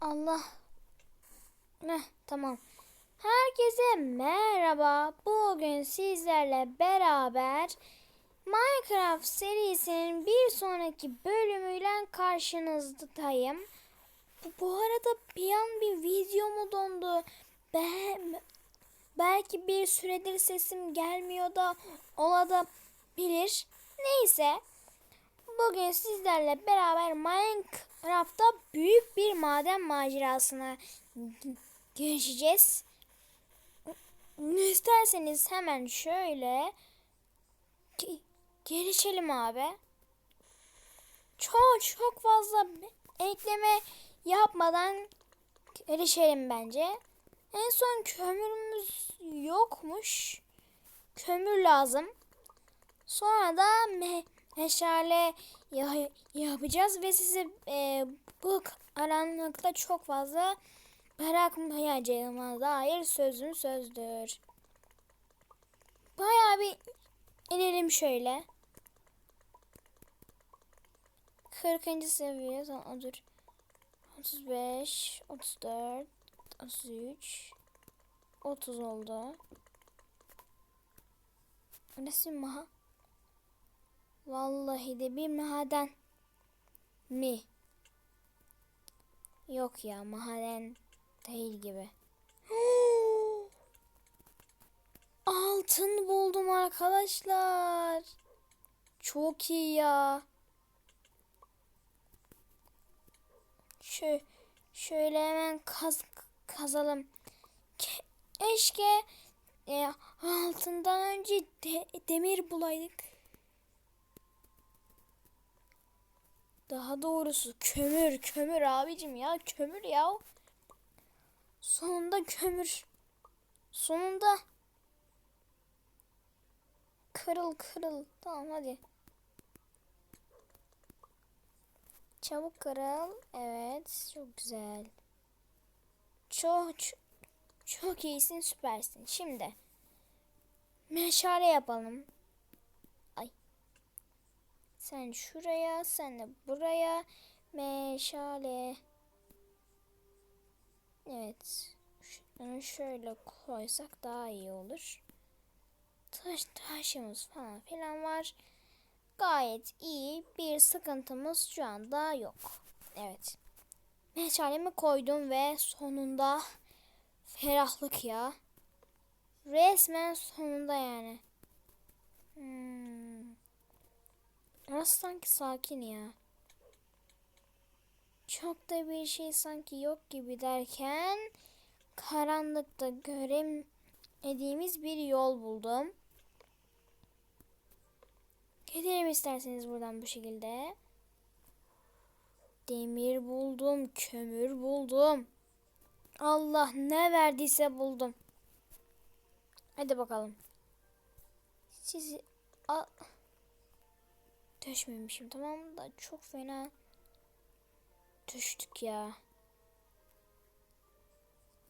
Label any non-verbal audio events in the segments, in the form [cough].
Allah. Heh, tamam. Herkese merhaba. Bugün sizlerle beraber Minecraft serisinin bir sonraki bölümüyle karşınızdayım. Bu, bu arada bir an bir video mu dondu? Ben, belki bir süredir sesim gelmiyor da olabilir. Neyse. Bugün sizlerle beraber Minecraft'ta büyük bir maden macerasına girişeceğiz. İsterseniz hemen şöyle ge- gelişelim abi. Çok çok fazla ekleme yapmadan erişelim bence. En son kömürümüz yokmuş. Kömür lazım. Sonra da me- meşale ya- yapacağız ve sizi e, bu karanlıkta çok fazla bırakmayacağıma dair sözüm sözdür. Bayağı bir inelim şöyle. 40. seviye tamam dur. 35, 34, 33, 30 oldu. Neresi maha? Vallahi de bir maden mi? Yok ya maden değil gibi. [gasps] Altın buldum arkadaşlar. Çok iyi ya. Şö şöyle hemen kaz kazalım. Ke- Keşke e, altından önce de- demir bulaydık. Daha doğrusu kömür, kömür abicim ya, kömür ya. Sonunda kömür. Sonunda. Kırıl kırıl. Tamam hadi. Çabuk kırıl. Evet, çok güzel. Çok çok, iyisin, süpersin. Şimdi meşale yapalım. Sen şuraya, sen de buraya. Meşale. Evet. Şunu şöyle koysak daha iyi olur. Taş, taşımız falan filan var. Gayet iyi. Bir sıkıntımız şu anda yok. Evet. Meşalemi koydum ve sonunda ferahlık ya. Resmen sonunda yani. Hmm. Burası sanki sakin ya. Çok da bir şey sanki yok gibi derken karanlıkta göremediğimiz bir yol buldum. Gidelim isterseniz buradan bu şekilde. Demir buldum, kömür buldum. Allah ne verdiyse buldum. Hadi bakalım. Sizi a düşmemişim tamam da çok fena düştük ya.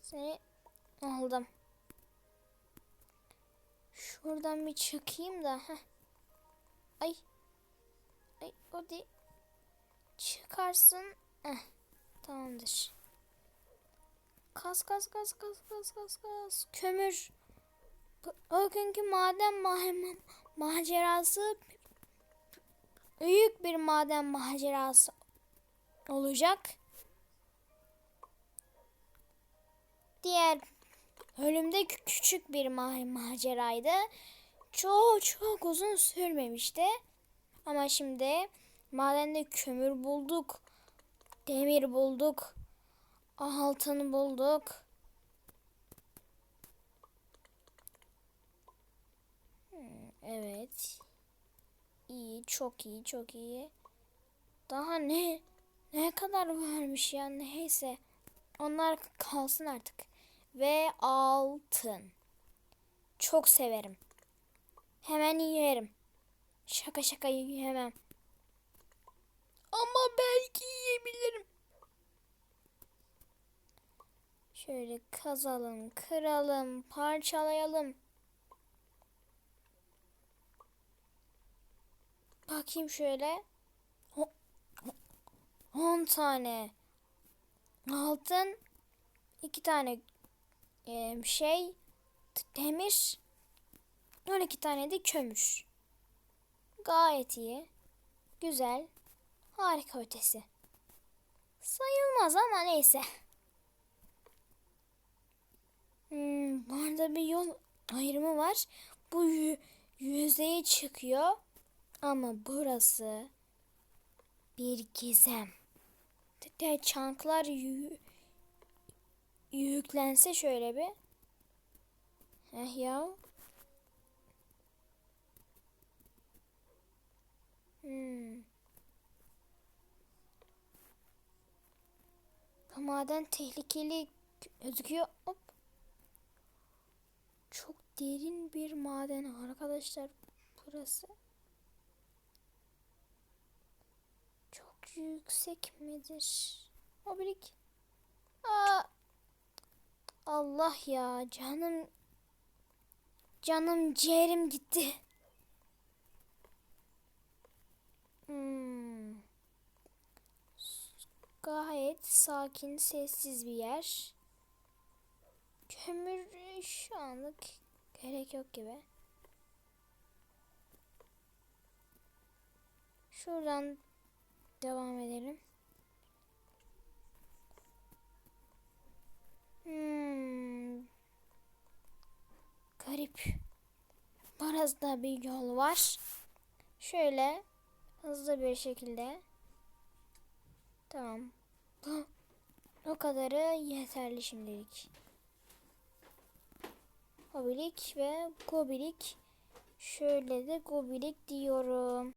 Seni aldım. Şuradan bir çıkayım da. Heh. Ay. Ay o de çıkarsın. Eh. Tamamdır. Kas kas kas kas kas kas kas. Kömür. O günkü maden ma- macerası büyük bir maden macerası olacak. Diğer bölümde kü- küçük bir ma- maceraydı. Çok çok uzun sürmemişti. Ama şimdi madende kömür bulduk. Demir bulduk. Altın bulduk. Hmm, evet. İyi, çok iyi, çok iyi. Daha ne ne kadar varmış ya neyse. Onlar kalsın artık. Ve altın. Çok severim. Hemen yerim. Şaka şaka yemem. Ama belki yiyebilirim. Şöyle kazalım, kıralım, parçalayalım. Bakayım şöyle. 10 tane. altın, iki tane şey, demir, 12 tane de kömür. Gayet iyi. Güzel. Harika ötesi. Sayılmaz ama neyse. Hmm, burada bir yol ayrımı var. Bu yü- yüzeye çıkıyor. Ama burası bir gizem. De çanklar yü- yüklense şöyle bir. Heh ya. Hmm. Bu maden tehlikeli gözüküyor. Hop. Çok derin bir maden arkadaşlar burası. Çok yüksek midir? Obrik. Aa. Allah ya canım canım ciğerim gitti. Hmm. Gayet sakin, sessiz bir yer. Kömür şu anlık gerek yok gibi. Şuradan devam edelim. Hmm. Garip. Barazda bir yol var. Şöyle hızlı bir şekilde. Tamam. [gasps] O kadarı yeterli şimdilik. Hobilik ve gobilik. Şöyle de gobilik diyorum.